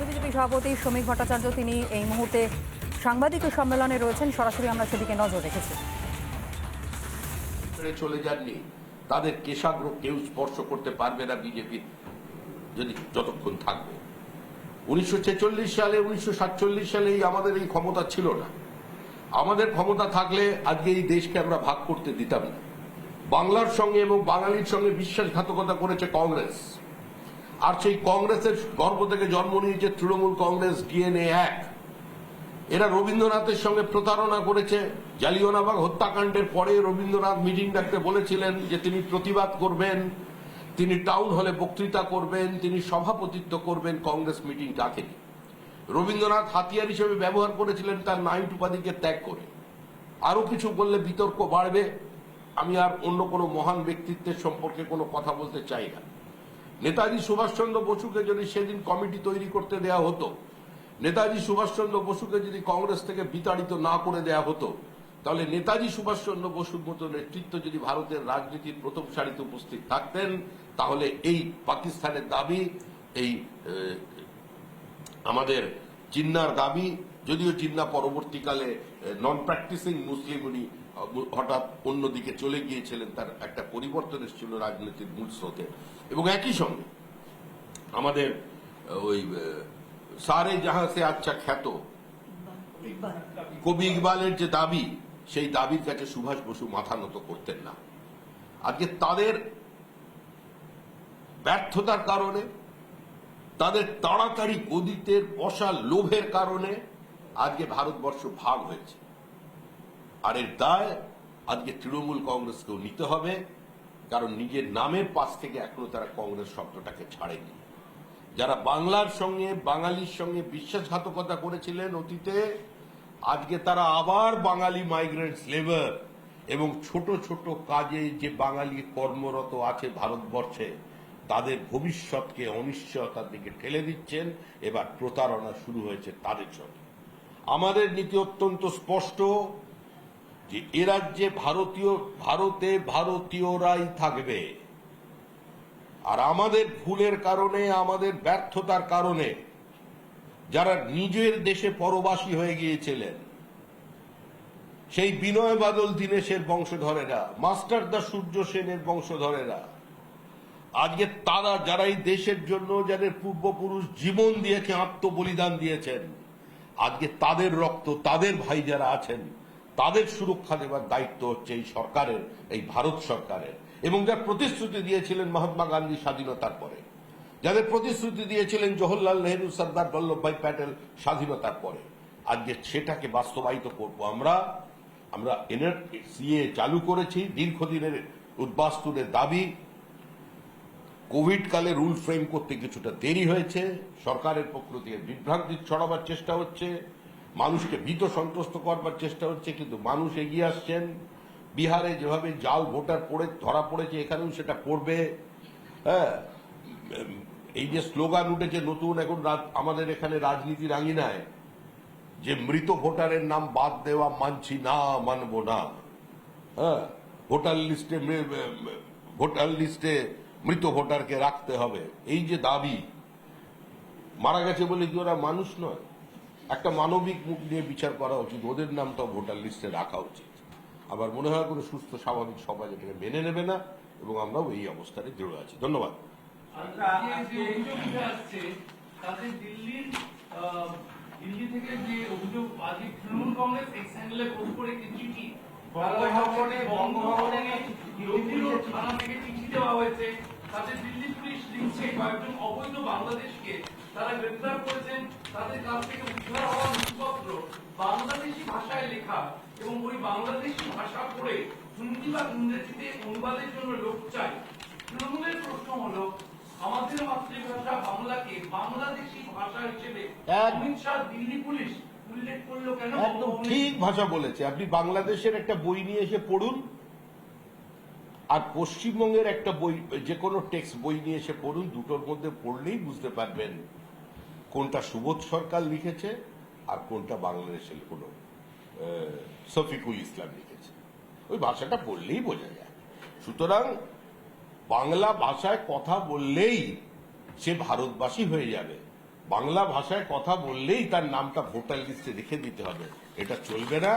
রাজ্য বিজেপি সভাপতি শ্রমিক ভট্টাচার্য, তিনি এই মুহূর্তে সাংবাদিক সম্মেলনে রয়েছেন। সরাসরি আমরা সেদিকে নজর রেখেছি। চলে যাননি। তাদের কেশাগ্র কেউ স্পর্শ করতে পারবে না বিজেপি, যদি যতক্ষণ থাকবে। উনিশশো ছেচল্লিশ সালে, উনিশশো সাতচল্লিশ সালে আমাদের এই ক্ষমতা ছিল না। আমাদের ক্ষমতা থাকলে আজকে এই দেশকে আমরা ভাগ করতে দিতাম না। বাংলার সঙ্গে এবং বাঙালির সঙ্গে বিশ্বাসঘাতকতা করেছে কংগ্রেস। আর সেই কংগ্রেসের গর্ভ থেকে জন্ম নিয়েছে তৃণমূল কংগ্রেস ডিএনএ এক। এরা রবীন্দ্রনাথের সঙ্গে প্রতারণা করেছে। জালিয়ানবাগ হত্যাকাণ্ডের পরে রবীন্দ্রনাথ মিটিং ডাকতে বলেছিলেন যে তিনি প্রতিবাদ করবেন, তিনি টাউন হলে বক্তৃতা করবেন, তিনি সভাপতিত্ব করবেন, কংগ্রেস মিটিং ডাকেনি। রবীন্দ্রনাথ হাতিয়ার হিসেবে ব্যবহার করেছিলেন তার নাইট উপাধিকে ত্যাগ করে। আরও কিছু বললে বিতর্ক বাড়বে। আমি আর অন্য কোনো মহান ব্যক্তিত্বের সম্পর্কে কোনো কথা বলতে চাই না। নেতাজি সুভাষচন্দ্র বসুকে যদি সেদিন কমিটি তৈরি করতে দেয়া হতো, নেতাজি সুভাষচন্দ্র বসুকে যদি কংগ্রেস থেকে বিতাড়িত না করে দেয়া হতো, তাহলে নেতাজি সুভাষচন্দ্র বসুর মতো নেতৃত্ব যদি ভারতের রাজনীতির প্রথম সারিতে উপস্থিত থাকতেন, তাহলে এই পাকিস্তানের দাবি, এই আমাদের জিন্নার দাবি যদিও জিন্না পরবর্তীকালে নন প্র্যাকটিসিং মুসলিম উনি হঠাৎ অন্যদিকে চলে গিয়েছিলেন তার একটা পরিবর্তন এসেছিল রাজনীতির মূল স্রোতে। এবং একই সঙ্গে আমাদের ওই সারে জাহাঁ সে আচ্ছা খ্যাত কবি ইকবালের যে দাবি সেই দাবির কাছে সুভাষ বসু মাথা নত করতেন না। আজকে তাদের ব্যর্থতার কারণে তাদের তাড়াতাড়ি গদিতের বসা লোভের কারণে আজকে ভারতবর্ষ ভাগ হয়েছে। আর এর দায় আজকে তৃণমূল কংগ্রেসকেও নিতে হবে, কারণ নিজের নামের পাশ থেকে এখনও তারা কংগ্রেস শব্দটাকে ছাড়েনি। যারা বাংলার সঙ্গে, বাঙালির সঙ্গে বিশ্বাসঘাতকতা করেছিলেন অতীতে, আজকে তারা আবার বাঙালি মাইগ্রেন্টস লেবার এবং ছোট ছোট কাজে যে বাঙালি কর্মরত আছে ভারতবর্ষে, তাদের ভবিষ্যৎকে অনিশ্চয়তার দিকে ঠেলে দিচ্ছেন। এবার প্রতারণা শুরু হয়েছে তাদের সঙ্গে। আমাদের নীতি অত্যন্ত স্পষ্ট যে এ রাজ্যে ভারতীয়, ভারতে ভারতীয়রাই থাকবে। আর আমাদের ভুলের কারণে, আমাদের ব্যর্থতার কারণে যারা নিজের দেশে পরবাসী হয়ে গিয়েছিলেন, সেই বিনয় বাদল দীনেশের বংশধরেরা, মাস্টার দা সূর্য সেনের বংশধরেরা, আজকে তারা যারা এই দেশের জন্য, যাদের পূর্বপুরুষ জীবন দিয়েছে, আত্মবলিদান দিয়েছেন আজকে তাদের রক্ত, তাদের ভাই যারা আছেন, তাদের সুরক্ষা দেওয়ার দায়িত্ব হচ্ছে এই সরকারের, এই ভারত সরকারের। এবং যার প্রতিশ্রুতি দিয়েছিলেন মহাত্মা গান্ধী স্বাধীনতার পরে, যাদের প্রতিশ্রুতি দিয়েছিলেন জওহরলাল নেহরু, সর্দার বল্লভভাই প্যাটেল স্বাধীনতার পরে, আজকে সেটাকে বাস্তবায়িত করব আমরা। আমরা সিএ চালু করেছি, দীর্ঘদিনের উদ্বাস্তুদের দাবি কোভিড কালে রুল ফ্রেম করতে কিছুটা দেরি হয়েছে, সরকারের পক্ষ থেকে বিভ্রান্তি ছড়াবার চেষ্টা হচ্ছে, মানুষকে ভীত সন্ত্রস্ত করবার চেষ্টা হচ্ছে, কিন্তু মানুষ এগিয়ে আসছেন। বিহারে যেভাবে জাল ভোটার পড়ে, ধরা পড়েছে, এখানেও সেটা পড়বে। হ্যাঁ এই যে স্লোগান উঠেছে নতুন, এখন আমাদের এখানে রাজনীতির আঙিনায়, যে মৃত ভোটারের নাম বাদ দেওয়া মানছি না, মানব না। হ্যাঁ ভোটার লিস্টে ভোটার লিস্টে মৃত ভোটারকে রাখতে হবে। এই যে দাবি মারা গেছে বলে কি ওরা মানুষ নয়? একটা মানবিক মুখ নিয়ে বিচার করা উচিত। ওদের নামটাও ভোটার লিস্টে রাখা উচিত। আবার মনে হয় কোনো সুস্থ স্বাভাবিক সমাজ এটাকে মেনে নেবে না এবং আমরাও এই অবস্থানে দৃঢ় আছি। ধন্যবাদ। আহ, দিল্লি থেকে যে অভিযোগ তৃণমূল কংগ্রেস এক্স চিঠি বঙ্গভবনে বঙ্গভবনে লক্ষ্মী থানা থেকে চিঠি দেওয়া হয়েছে। তাতে দিল্লি পুলিশ লিখছে কয়েকজন অবৈধ বাংলাদেশকে তারা গ্রেপ্তার করেছেন। তাদের কাছ থেকে উদ্ধার হওয়া নথিপত্র বাংলাদেশি ভাষায় লেখা এবং ওই বাংলাদেশি ভাষা পড়ে হিন্দি বা ইংরেজিতে অনুবাদের জন্য লোক চাই তৃণমূলের প্রশ্ন হলো আমাদের মাতৃভাষা বাংলাকে বাংলাদেশি ভাষা হিসেবে অমিত শাহ দিল্লি পুলিশ উল্লেখ করল কেন? ঠিক ভাষা বলেছে। আপনি বাংলাদেশের একটা বই নিয়ে এসে পড়ুন আর পশ্চিমবঙ্গের একটা বই যে কোনো টেক্সট বই নিয়ে এসে পড়ুন, দুটোর মধ্যে পড়লেই বুঝতে পারবেন কোনটা সুবোধ সরকার লিখেছে আর কোনটা বাংলাদেশের কোনো শফিকুল ইসলাম লিখেছে। ওই ভাষাটা পড়লেই বোঝা যায়। সুতরাং বাংলা ভাষায় কথা বললেই সে ভারতবাসী হয়ে যাবে। বাংলা ভাষায় কথা বললেই তার নামটা ভোটার লিস্টে রেখে দিতে হবে। এটা চলবে না।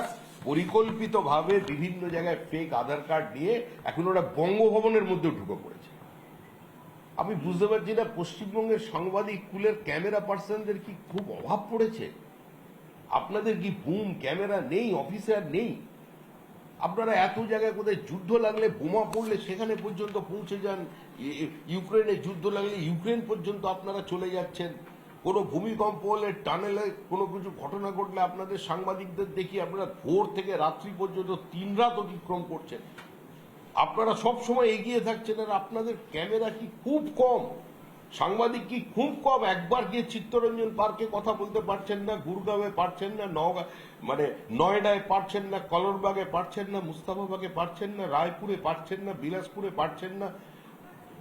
পরিকল্পিতভাবে বিভিন্ন জায়গায় ফেক আধার কার্ড নিয়ে এখন ওরা বঙ্গভবনের মধ্যে ঢুকে পড়েছে। আমি বুঝতে পারছি না, পশ্চিমবঙ্গের সাংবাদিক কুলের ক্যামেরা পার্সনদের কি খুব অভাব পড়েছে? আপনাদের কি বুম ক্যামেরা নেই অফিসার নেই? আপনারা এত জায়গায় কোথায় যুদ্ধ লাগলে বোমা পড়লে সেখানে পর্যন্ত পৌঁছে যান। ইউক্রেনে যুদ্ধ লাগলে ইউক্রেন পর্যন্ত আপনারা চলে যাচ্ছেন। কোনো ভূমিকম্প হলে টানেলে কোনো কিছু ঘটনা ঘটলে আপনাদের সাংবাদিকদের দেখি আপনারা ভোর থেকে রাত্রি পর্যন্ত তিন রাত অতিক্রম করছেন। আপনারা সব সময় এগিয়ে থাকছেন আর আপনাদের ক্যামেরা কি খুব কম? সাংবাদিক কি খুব কম? একবার গিয়ে চিত্তরঞ্জন পার্কে কথা বলতে পারছেন না, গুরগাঁওয়ে পারছেন না, নওগাঁ মানে নয়ডায় পারছেন না, কলরবাগে পারছেন না, মুস্তাফাবাগে পারছেন না, রায়পুরে পারছেন না, বিলাসপুরে পারছেন না।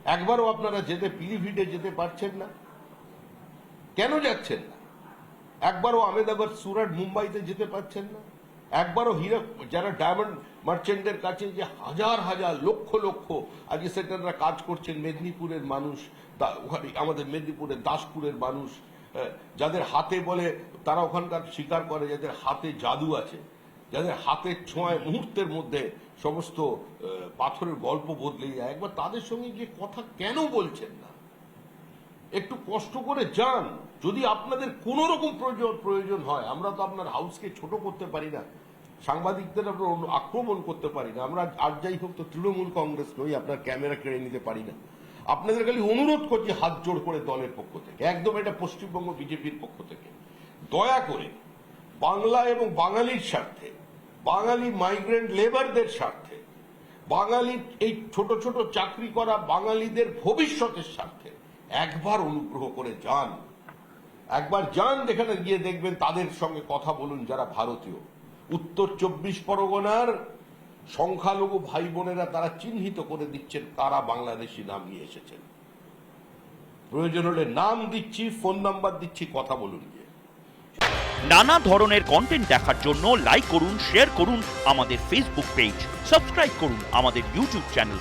একবারও আপনারা যেতে, পিলিভিটে যেতে পারছেন না। কেন যাচ্ছেন না? একবারও আহমেদাবাদ সুরাট মুম্বাইতে যেতে পারছেন না? একবারও হীরা, যারা ডায়মন্ড মার্চেন্টের কাছে যে হাজার হাজার লক্ষ লক্ষ আজকে সেটারা কাজ করছেন, মেদিনীপুরের মানুষ ওখানে আমাদের মেদিনীপুরের দাসপুরের মানুষ যাদের হাতে বলে তারা ওখানকার স্বীকার করে, যাদের হাতে জাদু আছে, যাদের হাতের ছোঁয়ায় মুহূর্তের মধ্যে সমস্ত পাথরের গল্প বদলে যায়। একবার তাদের সঙ্গে গিয়ে কথা কেন বলছেন না? একটু কষ্ট করে যান। যদি আপনাদের কোন রকম প্রয়োজন প্রয়োজন হয়, আমরা তো আপনার হাউসকে ছোট করতে পারি না। সাংবাদিকদের আমরা আক্রমণ করতে পারি না। আমরা আর যাই হোক তো তৃণমূল কংগ্রেস নই, আপনার ক্যামেরা কেড়ে নিতে পারি না। আপনাদের খালি অনুরোধ করছি হাত জোড় করে দলের পক্ষ থেকে, একদম এটা পশ্চিমবঙ্গ বিজেপির পক্ষ থেকে। দয়া করে বাংলা এবং বাঙালির স্বার্থে, বাঙালি মাইগ্রেন্ট লেবারদের স্বার্থে বাঙালি এই ছোট ছোট চাকরি করা বাঙালিদের ভবিষ্যতের স্বার্থে একবার অনুগ্রহ করে যান। একবার যান, যেখানে গিয়ে দেখবেন তাদের সঙ্গে কথা বলুন যারা ভারতীয়। উত্তর চব্বিশ পরগনার সংখ্যালঘু ভাই বোনেরা তারা চিহ্নিত করে দিচ্ছেন কারা বাংলাদেশি নাম নিয়ে এসেছেন। প্রয়োজন হলে নাম দিচ্ছি, ফোন নাম্বার দিচ্ছি, কথা বলুন গিয়ে। নানা ধরনের কন্টেন্ট দেখার জন্য লাইক করুন শেয়ার করুন আমাদের ফেসবুক পেজ সাবস্ক্রাইব করুন আমাদের ইউটিউব চ্যানেল